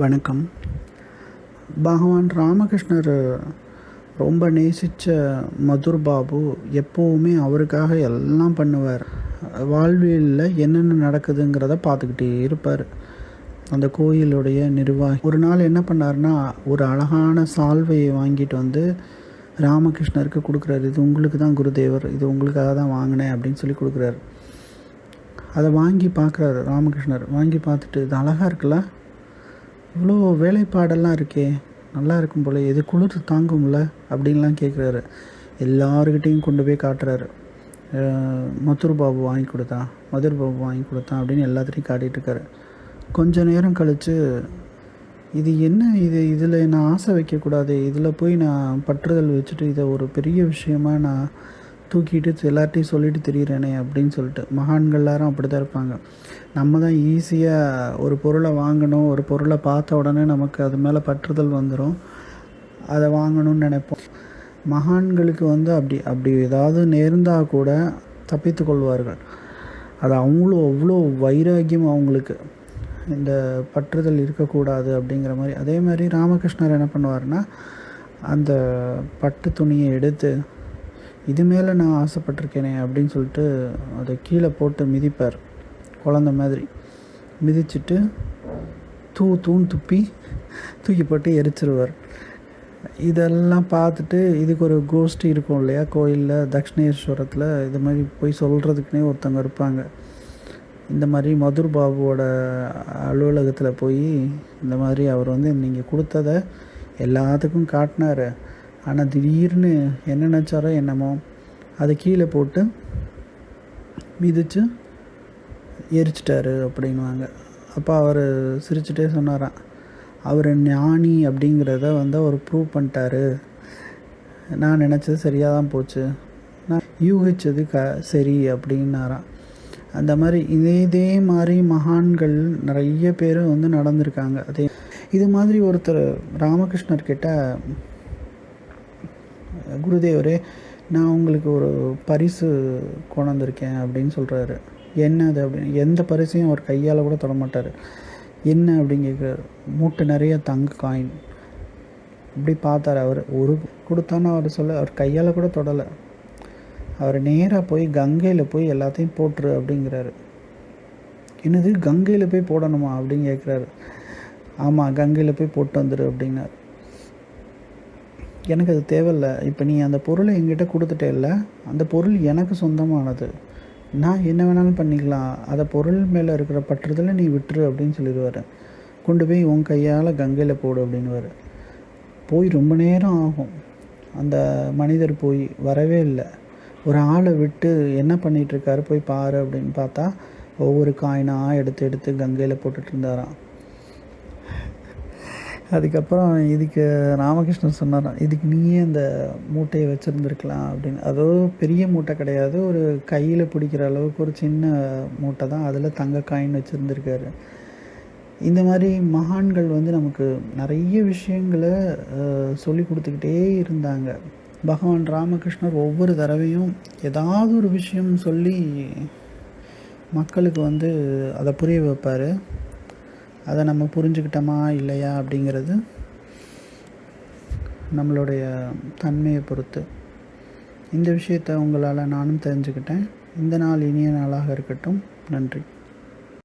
வணக்கம். பகவான் ராமகிருஷ்ணர் ரொம்ப நேசித்த மதுர் பாபு எப்போவுமே அவருக்காக எல்லாம் பண்ணுவார். வாழ்வியலில் என்னென்ன நடக்குதுங்கிறத பார்த்துக்கிட்டே இருப்பார். அந்த கோயிலுடைய நிர்வாகி ஒரு நாள் என்ன பண்ணாருன்னா ஒரு அழகான சால்வையை வாங்கிட்டு வந்து ராமகிருஷ்ணருக்கு கொடுக்குறாரு. இது உங்களுக்கு தான் குருதேவர் இது உங்களுக்காக தான் வாங்கினேன் அப்படின்னு சொல்லி கொடுக்குறாரு. அதை வாங்கி பார்க்குறாரு ராமகிருஷ்ணர். வாங்கி பார்த்துட்டு இது அழகாக இருக்குல்ல இவ்வளோ வேலைப்பாடெல்லாம் இருக்கே. நல்லா இருக்கும் போல எது குளிர் தாங்கும்ல அப்படின்லாம் கேட்குறாரு எல்லாருக்கிட்டேயும் கொண்டு போய் காட்டுறாரு. மதுர் பாபு வாங்கி கொடுத்தான் மதுர் பாபு வாங்கி கொடுத்தான் அப்படின்னு எல்லாத்துலேயும் காட்டிகிட்டு இருக்காரு. கொஞ்ச நேரம் கழித்து இது என்ன இது இதில் நான் ஆசை வைக்கக்கூடாது இதில் போய் நான் பற்றுதல் வச்சுட்டு இதை ஒரு பெரிய விஷயமா நான் தூக்கிட்டு எல்லார்ட்டையும் சொல்லிட்டு தெரியிறேனே அப்படின்னு சொல்லிட்டு. மகான்கள் எல்லாரும் அப்படி தான் இருப்பாங்க. நம்ம தான் ஈஸியாக ஒரு பொருளை வாங்கணும் ஒரு பொருளை பார்த்த உடனே நமக்கு அது மேலே பற்றுதல் வந்துடும் அதை வாங்கணும்னு நினைப்போம். மகான்களுக்கு வந்து அப்படி அப்படி ஏதாவது நேர்ந்தால் கூட தப்பித்து கொள்வார்கள். அது அவங்களும் அவ்வளோ வைராக்கியம் அவங்களுக்கு. இந்த பற்றுதல் இருக்கக்கூடாது அப்படிங்கிற மாதிரி. அதே மாதிரி ராமகிருஷ்ணர் என்ன பண்ணுவார்னா அந்த பட்டு துணியை எடுத்து இது மேலே நான் ஆசைப்பட்டிருக்கேனே அப்படின்னு சொல்லிட்டு அதை கீழே போட்டு மிதிப்பார். குழந்த மாதிரி. மிதிச்சுட்டு தூ தூண் துப்பி தூக்கி போட்டு எரிச்சிருவார். இதெல்லாம் பார்த்துட்டு இதுக்கு ஒரு கோஷ்டி இருக்கும் இல்லையா? கோயிலில் தக்ஷிணேஸ்வரத்தில் இது மாதிரி போய் சொல்கிறதுக்குனே ஒருத்தவங்க இருப்பாங்க. இந்த மாதிரி மதுர் பாபுவோட அலுவலகத்தில் போய் இந்த மாதிரி அவர் வந்து நீங்கள் கொடுத்ததை எல்லாத்துக்கும் காட்டினார். ஆனால் திடீர்னு என்ன நினச்சாரோ என்னமோ அதை கீழே போட்டு மிதித்து எரிச்சிட்டாரு அப்படின்வாங்க அப்போ அவர் சிரிச்சுட்டே சொன்னாராம் அவர் ஞானி அப்படிங்கிறத வந்து அவர் ப்ரூவ் பண்ணிட்டாரு. நான் நினச்சது சரியாக தான் போச்சு. நான் யூகிச்சது க சரி அப்படின்னாராம். அந்த மாதிரி இதே இதே மாதிரி மகான்கள் நிறைய பேர் வந்து நடந்திருக்காங்க. அதே இது மாதிரி ஒருத்தர் ராமகிருஷ்ணர் கிட்ட குருதேவரே நான் உங்களுக்கு ஒரு பரிசு கொண்டாந்துருக்கேன் அப்படின்னு சொல்கிறாரு என்ன அது அப்படின்னு எந்த பரிசையும் அவர் கையால் கூட தொட மாட்டார். என்ன அப்படின்னு கேட்குறாரு மூட்டை நிறைய தங்க காயின் இப்படி பார்த்தார் அவர். ஒரு கொடுத்தான்னு அவர் சொல்ல அவர் கையால் கூட தொடலை. அவர் நேராக போய் கங்கையில் போய் எல்லாத்தையும் போட்டுரு அப்படிங்கிறாரு. என்னது? கங்கையில் போய் போடணுமா அப்படின்னு கேட்குறாரு ஆமாம் கங்கையில் போய் போட்டு வந்துடு அப்படின்னாரு. எனக்கு அது தேவையில்லை. இப்போ நீ அந்த பொருளை என்கிட்ட கொடுத்துட்டே இல்லை. அந்த பொருள் எனக்கு சொந்தமானது. நான் என்ன வேணாலும் பண்ணிக்கலாம். அதை பொருள் மேலே இருக்கிற பற்றுதலை நீ விட்டுரு அப்படின்னு சொல்லிடுவார். கொண்டு போய் உன் கையால் கங்கையில் போடு அப்படின்னுவார். போய் ரொம்ப நேரம் ஆகும். அந்த மனிதர் போய் வரவே இல்லை. ஒரு ஆளை விட்டு என்ன பண்ணிகிட்ருக்காரு போய் பாரு அப்படின்னு பார்த்தா ஒவ்வொரு காயினாக எடுத்து எடுத்து கங்கையில் போட்டுட்டு இருந்தாராம். அதுக்கப்புறம் இதுக்கு ராமகிருஷ்ணன் சொன்னாராம் இதுக்கு நீயே அந்த மூட்டையை வச்சுருந்துருக்கலாம் அப்படின்னு. அதோ பெரிய மூட்டை கிடையாது ஒரு கையில் பிடிக்கிற அளவுக்கு ஒரு சின்ன மூட்டை தான். அதில் தங்க காயின் வச்சுருந்துருக்காரு. இந்த மாதிரி மகான்கள் வந்து நமக்கு நிறைய விஷயங்களை சொல்லி கொடுத்துக்கிட்டே இருந்தாங்க. பகவான் ராமகிருஷ்ணர் ஒவ்வொரு தடவையும் ஏதாவது ஒரு விஷயம் சொல்லி மக்களுக்கு வந்து அதை புரிய வைப்பார். அதை நம்ம புரிஞ்சுக்கிட்டோமா இல்லையா அப்படிங்கிறது நம்மளுடைய தன்மையை பொறுத்து. இந்த விஷயத்தை உங்களால் நானும் தெரிஞ்சுக்கிட்டேன். இந்த நாள் இனிய நாளாக இருக்கட்டும். நன்றி.